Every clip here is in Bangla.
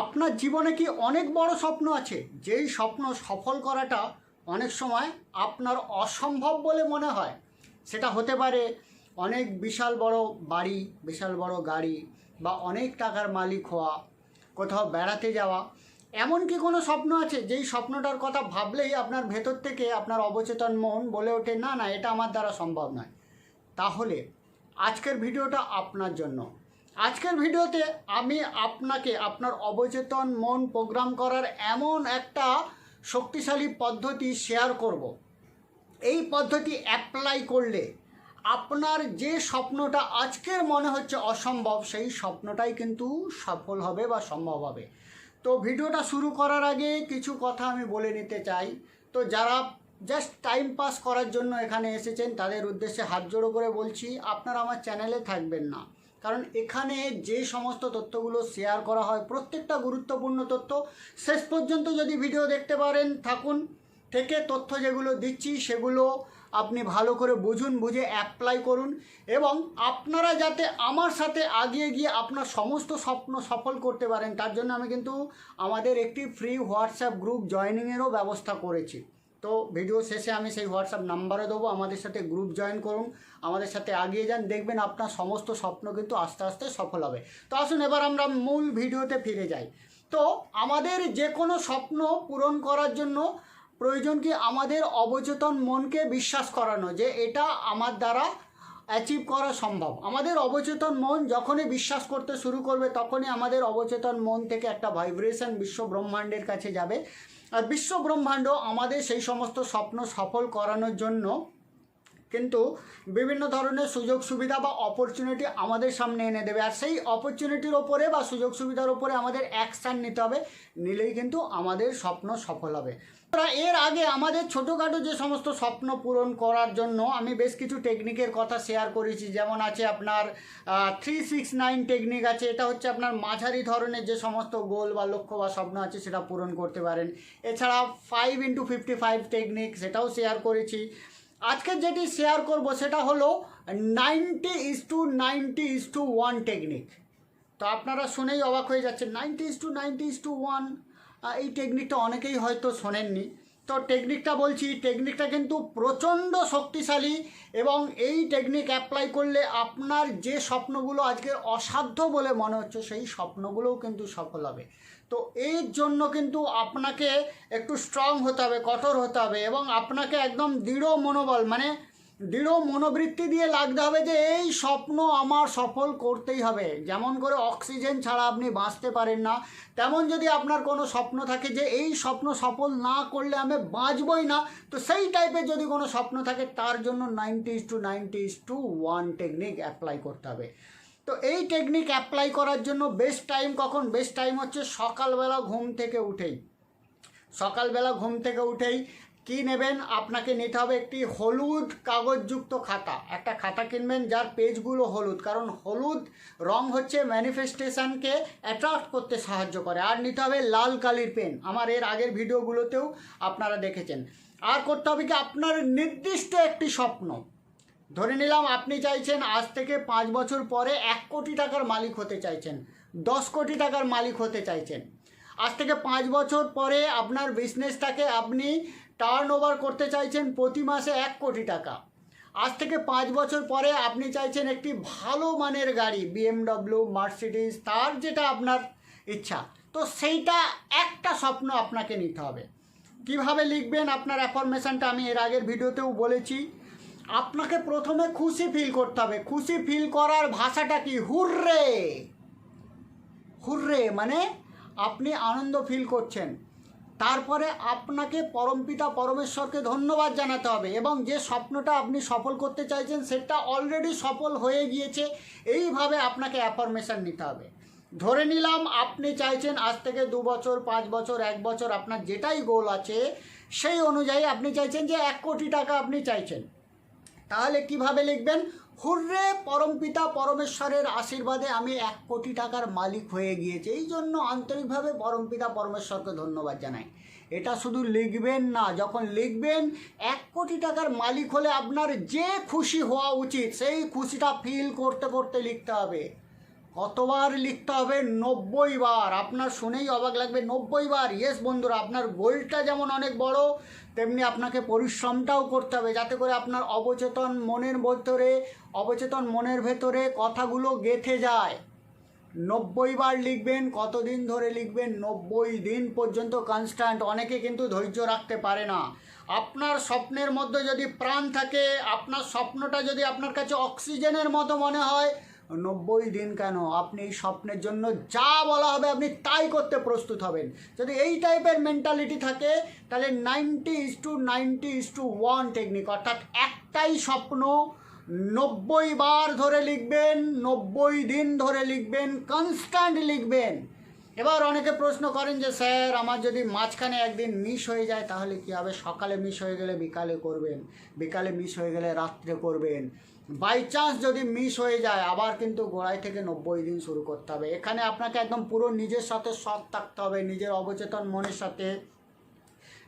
আপনার জীবনে কি অনেক বড় স্বপ্ন আছে? যেই স্বপ্ন সফল করাটা অনেক সময় আপনার অসম্ভব বলে মনে হয়। সেটা হতে পারে অনেক বিশাল বড় বাড়ি, বিশাল বড় গাড়ি বা অনেক টাকার মালিক হওয়া, কোথাও বেড়াতে যাওয়া। এমন কি কোনো স্বপ্ন আছে? যেই স্বপ্নটার কথা ভাবলেই আপনার ভেতর থেকে আপনার অবচেতন মন বলে ওঠে, না না, এটা আমার দ্বারা সম্ভব নয়। তাহলে আজকের ভিডিওটা আপনার জন্য। আজকের ভিডিওতে আমি আপনাকে আপনার অবচেতন মন প্রোগ্রাম করার এমন একটা শক্তিশালী পদ্ধতি শেয়ার করব। এই পদ্ধতি অ্যাপ্লাই করলে আপনার যে স্বপ্নটা আজকের মনে হচ্ছে অসম্ভব, সেই স্বপ্নটাই কিন্তু সফল হবে বা সম্ভব হবে। তো ভিডিওটা শুরু করার আগে কিছু কথা আমি বলে নিতে চাই। তো যারা জাস্ট টাইম পাস করার জন্য এখানে এসেছেন, তাদের উদ্দেশ্যে হাত জোড়ো করে বলছি, আপনারা আমার চ্যানেলে থাকবেন না। কারণ এখানে যে সমস্ত তথ্যগুলো শেয়ার করা হয়, প্রত্যেকটা গুরুত্বপূর্ণ তথ্য শেষ পর্যন্ত যদি ভিডিও দেখতে পারেন, থাকুন। থেকে তথ্য যেগুলো দিচ্ছি, সেগুলো আপনি ভালো করে বুঝুন, বুঝে অ্যাপ্লাই করুন এবং আপনারা যাতে আমার সাথে আগিয়ে গিয়ে আপনার সমস্ত স্বপ্ন সফল করতে পারেন, তার জন্য আমি কিন্তু আমাদের একটি ফ্রি হোয়াটসঅ্যাপ গ্রুপ জয়েনিংয়েরও ব্যবস্থা করেছি। তো ভিডিও শেষে আমি সেই হোয়াটসঅ্যাপ নাম্বারও দেবো, আমাদের সাথে গ্রুপ জয়েন করুন, আমাদের সাথে আগিয়ে যান, দেখবেন আপনার সমস্ত স্বপ্ন কিন্তু আস্তে আস্তে সফল হবে। তো আসুন, এবার আমরা মূল ভিডিওতে ফিরে যাই। তো আমাদের যে কোনো স্বপ্ন পূরণ করার জন্য প্রয়োজন কি আমাদের অবচেতন মনকে বিশ্বাস করানো, যে এটা আমার দ্বারা অ্যাচিভ করা সম্ভব। আমাদের অবচেতন মন যখনই বিশ্বাস করতে শুরু করবে, তখনই আমাদের অবচেতন মন থেকে একটা ভাইব্রেশন বিশ্ব ব্রহ্মাণ্ডের কাছে যাবে। আর বিশ্ব ব্রহ্মাণ্ড আমাদের সেই সমস্ত স্বপ্ন সফল করানোর জন্য কিন্তু বিভিন্ন ধরনের সুযোগ সুবিধা বা অপরচুনিটি আমাদের সামনে এনে দেবে। আর সেই অপরচুনিটির ওপরে বা সুযোগ সুবিধার ওপরে আমাদের অ্যাকশান নিতে হবে, নিলেই কিন্তু আমাদের স্বপ্ন সফল হবে। এর আগে আমাদের ছোটোখাটো যে সমস্ত স্বপ্ন পূরণ করার জন্য আমি বেশ কিছু টেকনিকের কথা শেয়ার করেছি। যেমন আছে আপনার থ্রি সিক্স নাইন টেকনিক আছে। এটা হচ্ছে আপনার মাঝারি ধরনের যে সমস্ত গোল বা লক্ষ্য বা স্বপ্ন আছে সেটা পূরণ করতে পারেন। এছাড়া five into fifty five technique সেটাও শেয়ার করেছি। আজকে যেটি শেয়ার করব সেটা হলো ninety is to ninety is to one technique তো আপনারা শুনেই অবাক হয়ে যাচ্ছে ninety is to ninety is to one এই টেকনিকটা অনেকেই হয়তো শোনেননি। তো টেকনিকটা বলছি টেকনিকটা কিন্তু প্রচণ্ড শক্তিশালী এবং এই টেকনিক অ্যাপ্লাই করলে আপনার যে স্বপ্নগুলো আজকে অসাধ্য বলে মনে হচ্ছে, সেই স্বপ্নগুলোও কিন্তু সফল হবে। তো এর জন্য কিন্তু আপনাকে একটু স্ট্রং হতে হবে, কঠোর হতে হবে এবং আপনাকে একদম দৃঢ় মনোবল মানে দৃঢ় মনোবৃত্তি দিয়ে লাগতে হবে যে এই স্বপ্ন আমার সফল করতেই হবে। যেমন করে অক্সিজেন ছাড়া আপনি বাঁচতে পারেন না, তেমন যদি আপনার কোনো স্বপ্ন থাকে যে এই স্বপ্ন সফল না করলে আমি বাঁচবই না, তো সেই টাইপের যদি কোনো স্বপ্ন থাকে, তার জন্য ninety is to ninety is to one technique apply করতে হবে। তো এই টেকনিক অ্যাপ্লাই করার জন্য বেস্ট টাইম কখন? বেস্ট টাইম হচ্ছে সকালবেলা ঘুম থেকে উঠেই। সকালবেলা ঘুম থেকে উঠেই কি নেবেন? আপনাকে নিতে হবে একটি হলুদ কাগজযুক্ত খাতা। একটা খাতা কিনবেন যার পেজগুলো হলুদ। কারণ হলুদ রং হচ্ছে ম্যানিফেস্টেশনকে অ্যাট্রাক্ট করতে সাহায্য করে। আর নিতে হবে লাল কালির পেন। আমার এর আগের ভিডিওগুলোতেও আপনারা দেখেছেন। আর করতে হবে কি? আপনার নির্দিষ্ট একটি স্বপ্ন। ধরে নিলাম আপনি চাইছেন আজ থেকে পাঁচ বছর পরে এক কোটি টাকার মালিক হতে চাইছেন। দশ কোটি টাকার মালিক হতে চাইছেন। আজ থেকে পাঁচ বছর পরে আপনার বিজনেসটাকে আপনি টার্ন ওভার করতে চাইছেন প্রতি মাসে এক কোটি টাকা। আজ থেকে পাঁচ বছর পরে আপনি চাইছেন একটি ভালো মানের গাড়ি বিএমডব্লিউ মার্সিডিজ তার যেটা আপনার ইচ্ছা। তো সেইটা একটা স্বপ্ন আপনাকে নিতে হবে। কীভাবে লিখবেন আপনার অ্যাফরমেশনটা আমি এর আগের ভিডিওতেও বলেছি। আপনাকে প্রথমে খুশি ফিল করতে হবে। খুশি ফিল করার ভাষাটা কি? হুররে! হুররে মানে আপনি আনন্দ ফিল করছেন। তারপরে আপনাকে পরমপিতা পরমেশ্বরকে ধন্যবাদ জানাতে হবে এবং যে স্বপ্নটা আপনি সফল করতে চাইছেন সেটা অলরেডি সফল হয়ে গিয়েছে, এইভাবে আপনাকে অ্যাফরমেশান নিতে হবে। ধরে নিলাম আপনি চাইছেন আজ থেকে দু বছর, পাঁচ বছর, এক বছর আপনার যেটাই গোল আছে, সেই অনুযায়ী আপনি চাইছেন যে এক কোটি টাকা আপনি চাইছেন। তাহলে কীভাবে লিখবেন? হুররে পরমপিতা পরমেশ্বরের আশীর্বাদে আমি এক কোটি টাকার মালিক হয়ে গিয়েছি। এই জন্য আন্তরিকভাবে পরমপিতা পরমেশ্বরকে ধন্যবাদ জানাই। এটা শুধু লিখবেন না, যখন লিখবেন, এক কোটি টাকার মালিক হলে আপনার যে খুশি হওয়া উচিত, সেই খুশিটা ফিল করতে করতে লিখতে হবে। কতবার লিখতে হবে? নব্বই বার। আপনার শুনেই অবাক লাগবে, নব্বই বার। ইয়েস বন্ধুরা, আপনার গোলটা যেমন অনেক বড় তেমনি আপনাকে পরিশ্রমটাও করতে হবে যাতে করে আপনার অবচেতন মনের ভেতরে, অবচেতন মনের ভেতরে কথাগুলো গেঁথে যায়। নব্বই বার লিখবেন, কতদিন ধরে লিখবেন, নব্বই দিন পর্যন্ত কনস্ট্যান্ট অনেকে কিন্তু ধৈর্য রাখতে পারে না। আপনার স্বপ্নের মধ্যে যদি প্রাণ থাকে, আপনার স্বপ্নটা যদি আপনার কাছে অক্সিজেনের মতো মনে হয় নব্বই দিন কেন? আপনি স্বপ্নের জন্য যা বলা হবে আপনি তাই করতে প্রস্তুত হবেন। যদি এই টাইপের মেন্টালিটি থাকে, তাহলে ninety is to ninety is to one technique অর্থাৎ একটাই স্বপ্ন নব্বই বার ধরে লিখবেন, নব্বই দিন ধরে লিখবেন কনস্ট্যান্ট লিখবেন। এবার অনেকে প্রশ্ন করেন যে, স্যার, আমার যদি মাঝখানে একদিন মিস হয়ে যায়, তাহলে কী হবে? সকালে মিস হয়ে গেলে বিকালে করবেন, বিকালে মিস হয়ে গেলে রাত্রে করবেন। বাই চান্স যদি মিস হয়ে যায়, আবার কিন্তু গোড়ায় থেকে নব্বই দিন শুরু করতে হবে। এখানে আপনাকে একদম পুরো নিজের সাথে সৎ থাকতে হবে, নিজের অবচেতন মনের সাথে।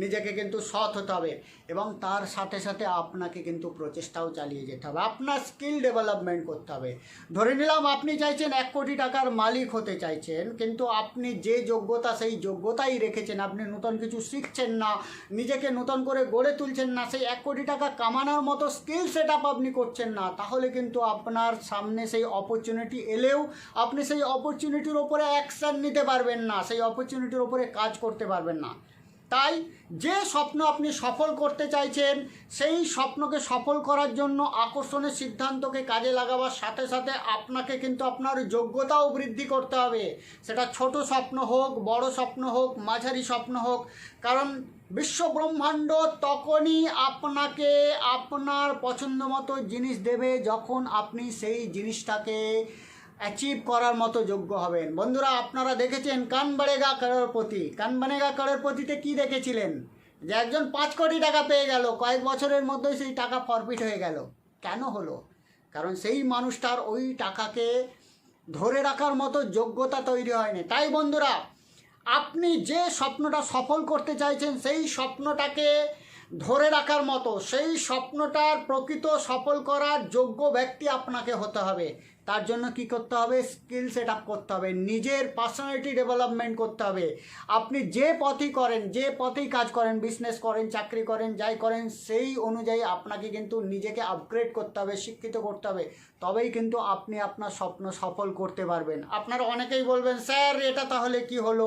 নিজেকে কিন্তু সৎ হতে হবে এবং তার সাথে সাথে আপনাকে কিন্তু প্রচেষ্টাও চালিয়ে যেতে হবে। আপনার স্কিল ডেভেলপমেন্ট করতে হবে। ধরে নিলাম আপনি চাইছেন এক কোটি টাকার মালিক হতে চাইছেন, কিন্তু আপনি যে যোগ্যতা সেই যোগ্যতাই রেখেছেন। আপনি নতুন কিছু শিখছেন না, নিজেকে নতুন করে গড়ে তুলছেন না, সেই এক কোটি টাকা কামানোর মতো স্কিল সেট আপ আপনি করছেন না, তাহলে কিন্তু আপনার সামনে সেই অপরচুনিটি এলেও আপনি সেই অপরচুনিটির ওপরে অ্যাকশান নিতে পারবেন না, সেই অপরচুনিটির ওপরে কাজ করতে পারবেন না। তাই যে স্বপ্ন আপনি সফল করতে চাইছেন, সেই স্বপ্নকে সফল করার জন্য আকর্ষণের সিদ্ধান্তকে কাজে লাগাবার সাথে সাথে আপনাকে কিন্তু আপনার যোগ্যতাও বৃদ্ধি করতে হবে। সেটা ছোট স্বপ্ন হোক, বড় স্বপ্ন হোক, মাঝারি স্বপ্ন হোক, কারণ বিশ্ব ব্রহ্মাণ্ড তখনই আপনাকে আপনার পছন্দ মতো জিনিস দেবে যখন আপনি সেই জিনিসটাকে অ্যাচিভ করার মতো যোগ্য হবেন। বন্ধুরা, আপনারা দেখেছেন কান বাড়েগা করোড়পতি কান বানেগা করোড়পতিতে কী দেখেছিলেন? যে একজন পাঁচ কোটি টাকা পেয়ে গেল, কয়েক বছরের মধ্যেই সেই টাকা ফরফিট হয়ে গেল। কেন হলো? কারণ সেই মানুষটার ওই টাকাকে ধরে রাখার মতো যোগ্যতা তৈরি হয়নি। তাই বন্ধুরা, আপনি যে স্বপ্নটা সফল করতে চাইছেন, সেই স্বপ্নটাকে ধরে রাখার মতো, সেই স্বপ্নটার প্রকৃত সফল করার যোগ্য ব্যক্তি আপনাকে হতে হবে। তার জন্য কি করতে হবে? স্কিল সেট আপ করতে হবে। নিজের পার্সোনালিটি ডেভেলপমেন্ট করতে হবে। আপনি যে পথই করেন, যে পথেই কাজ করেন বিজনেস করেন, চাকরি করেন, যাই করেন, সেই অনুযায়ী আপনাকে কিন্তু নিজেকে আপগ্রেড করতে হবে, শিক্ষিত করতে হবে। তবেই কিন্তু আপনি আপনার স্বপ্ন সফল করতে পারবেন। আপনারা অনেকেই বলবেন, স্যার, এটা তাহলে কি হলো?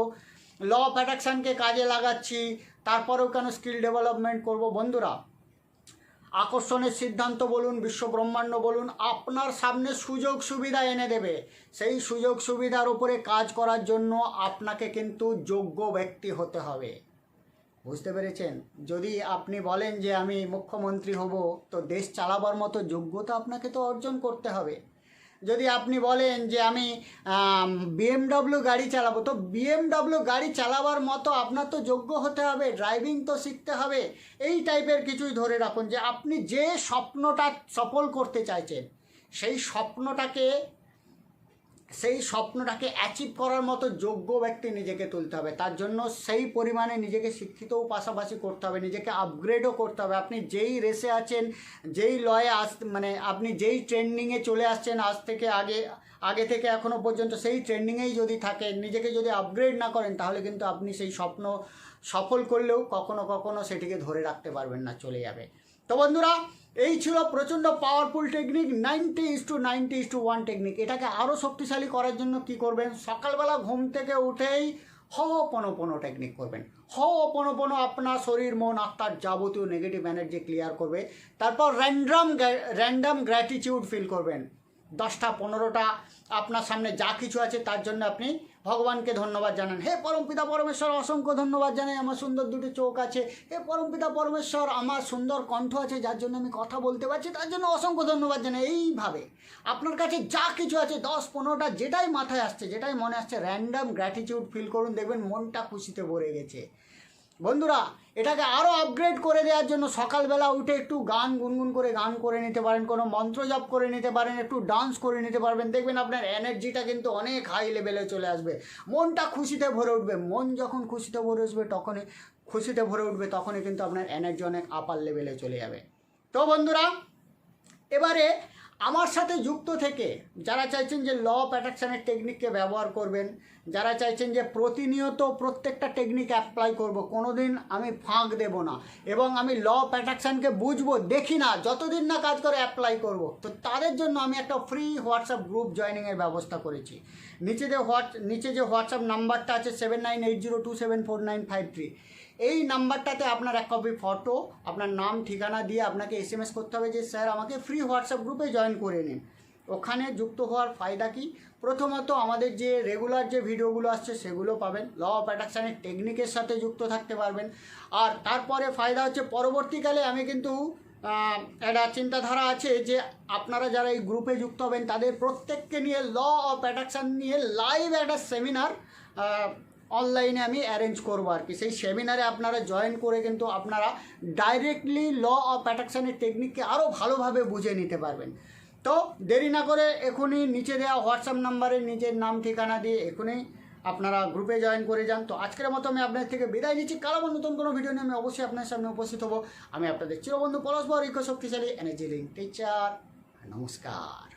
ল অফ অ্যাট্রাকশানকে কাজে লাগাচ্ছি, তারপরেও কেন স্কিল ডেভেলপমেন্ট করব? বন্ধুরা আকর্ষণের সিদ্ধান্ত বলুন, বিশ্বব্রহ্মাণ্ড বলুন, আপনার সামনে সুযোগ সুবিধা এনে দেবে। সেই সুযোগ সুবিধার উপরে কাজ করার জন্য আপনাকে কিন্তু যোগ্য ব্যক্তি হতে হবে। বুঝতে পেরেছেন? যদি আপনি বলেন যে আমি মুখ্যমন্ত্রী হব, তো দেশ চালাবার মতো যোগ্যতা আপনাকে তো অর্জন করতে হবে। যদি আপনি বলেন যে আমি বিএমডব্লিউ গাড়ি চালাবো, তো বিএমডব্লিউ গাড়ি চালাবার মতো আপনার তো যোগ্য হতে হবে ড্রাইভিং তো শিখতে হবে, এই টাইপের কিছুই ধরে রাখুন যে আপনি যে স্বপ্নটা সফল করতে চাইছেন, সেই স্বপ্নটাকে সেই স্বপ্নটাকে অ্যাচিভ করার মতো যোগ্য ব্যক্তি নিজেকে তুলতে হবে। তার জন্য সেই পরিমাণে নিজেকে শিক্ষিতও পাশাপাশি করতে হবে, নিজেকে আপগ্রেডও করতে হবে। আপনি যেই রেসে আছেন, যেই লয়ে আস মানে আপনি যেই ট্রেন্ডিংয়ে চলে আসছেন আজ থেকে আগে আগে থেকে এখনও পর্যন্ত, সেই ট্রেন্ডিংয়েই যদি থাকেন নিজেকে যদি আপগ্রেড না করেন, তাহলে কিন্তু আপনি সেই স্বপ্ন সফল করলেও কখনো কখনো সেটিকে ধরে রাখতে পারবেন না, চলে যাবে। তো বন্ধুরা এই ছিল প্রচণ্ড powerful technique ninety is to ninety is to one technique এটাকে আরও শক্তিশালী করার জন্য কি করবেন? সকালবেলা ঘুম থেকে উঠেই হপনপনো টেকনিক করবেন। হপনপনো আপনার শরীর, মন, আত্মার যাবতীয় নেগেটিভ এনার্জি ক্লিয়ার করবে। তারপর র্যান্ডাম র্যান্ডাম গ্র্যাটিটিউড ফিল করবেন। দশটা, পনেরোটা, আপনার সামনে যা কিছু আছে তার জন্য আপনি ভগবানকে ধন্যবাদ জানান। হে পরমপিতা পরমেশ্বর, অসংখ্য ধন্যবাদ জানাই। আমার সুন্দর দুটো চোখ আছে। হে পরমপিতা পরমেশ্বর, আমার সুন্দর কণ্ঠ আছে, যার জন্য আমি কথা বলতে পারছি, তার জন্য অসংখ্য ধন্যবাদ জানাই। এইভাবে আপনার কাছে যা কিছু আছে, দশ, পনেরোটা, যেটাই মাথায় আসছে, যেটাই মনে আসছে র্যান্ডাম গ্র্যাটিটিউড ফিল করুন, দেখবেন মনটা খুশিতে ভরে গেছে। বন্ধুরা, এটাকে আরও আপগ্রেড করে দেওয়ার জন্য সকালবেলা উঠে একটু গান গুনগুন করে গান করে নিতে পারেন, কোনো মন্ত্র জপ করে নিতে পারেন, একটু ডান্স করে নিতে পারবেন। দেখবেন আপনার এনার্জিটা কিন্তু অনেক হাই লেভেলে চলে আসবে। মনটা খুশিতে ভরে উঠবে। মন যখন খুশিতে ভরে উঠবে তখনই, খুশিতে ভরে উঠবে তখনই কিন্তু আপনার এনার্জি অনেক আপার লেভেলে চলে যাবে। তো বন্ধুরা, এবারে আমার সাথে যুক্ত থেকে যারা চাইছেন যে ল অফ অ্যাট্রাকশানের টেকনিককে ব্যবহার করবেন, যারা চাইছেন যে প্রতিনিয়ত প্রত্যেকটা টেকনিক অ্যাপ্লাই করব কোনো দিন আমি ফাঁক দেব না। এবং আমি ল অফ অ্যাট্রাকশানকে বুঝব, দেখি না, যতদিন না কাজ করে অ্যাপ্লাই করব। তো তাদের জন্য আমি একটা ফ্রি হোয়াটসঅ্যাপ গ্রুপ জয়েনিংয়ের ব্যবস্থা করেছি। নিচে যে হোয়াটস নিচে যে হোয়াটসঅ্যাপ নাম্বারটা আছে seven nine eight zero two seven four nine five three এই নাম্বারটাতে আপনার এক কপি ফটো আপনার নাম, ঠিকানা দিয়ে আপনাকে এস করতে হবে যে, স্যার, আমাকে ফ্রি হোয়াটসঅ্যাপ গ্রুপে জয়েন করে নিন। ওখানে যুক্ত হওয়ার ফায়দা কি? প্রথমত আমাদের যে রেগুলার যে ভিডিওগুলো আসছে, সেগুলো পাবেন। ল অফ অ্যাট্রাকশানের টেকনিকের সাথে যুক্ত থাকতে পারবেন। আর তারপরে ফায়দা হচ্ছে, পরবর্তীকালে আমি কিন্তু একটা চিন্তাধারা আছে যে, আপনারা যারা এই গ্রুপে যুক্ত হবেন, তাদের প্রত্যেককে নিয়ে ল অফ অ্যাট্রাকশান নিয়ে লাইভ একটা সেমিনার অনলাইনে আমি অ্যারেঞ্জ করব আর কি। সেই সেমিনারে আপনারা জয়েন করে কিন্তু আপনারা ডাইরেক্টলি ল অফ অ্যাট্রাকশানের টেকনিককে আরও ভালোভাবে বুঝে নিতে পারবেন। তো দেরি না করে এখনই নিচে দেওয়া হোয়াটসঅ্যাপ নাম্বারে নিজের নাম, ঠিকানা দিয়ে এখনই আপনারা গ্রুপে জয়েন করে যান। তো আজকের মতো আমি আপনাদের থেকে বিদায় নিচ্ছি। কারও আবার নতুন কোনো ভিডিও নিয়ে আমি অবশ্যই আপনার সামনে উপস্থিত হব। আমি আপনাদের চিরবন্ধু পরস্পর ইকো শক্তিশালী এনার্জি লিঙ্ক টিচার নমস্কার।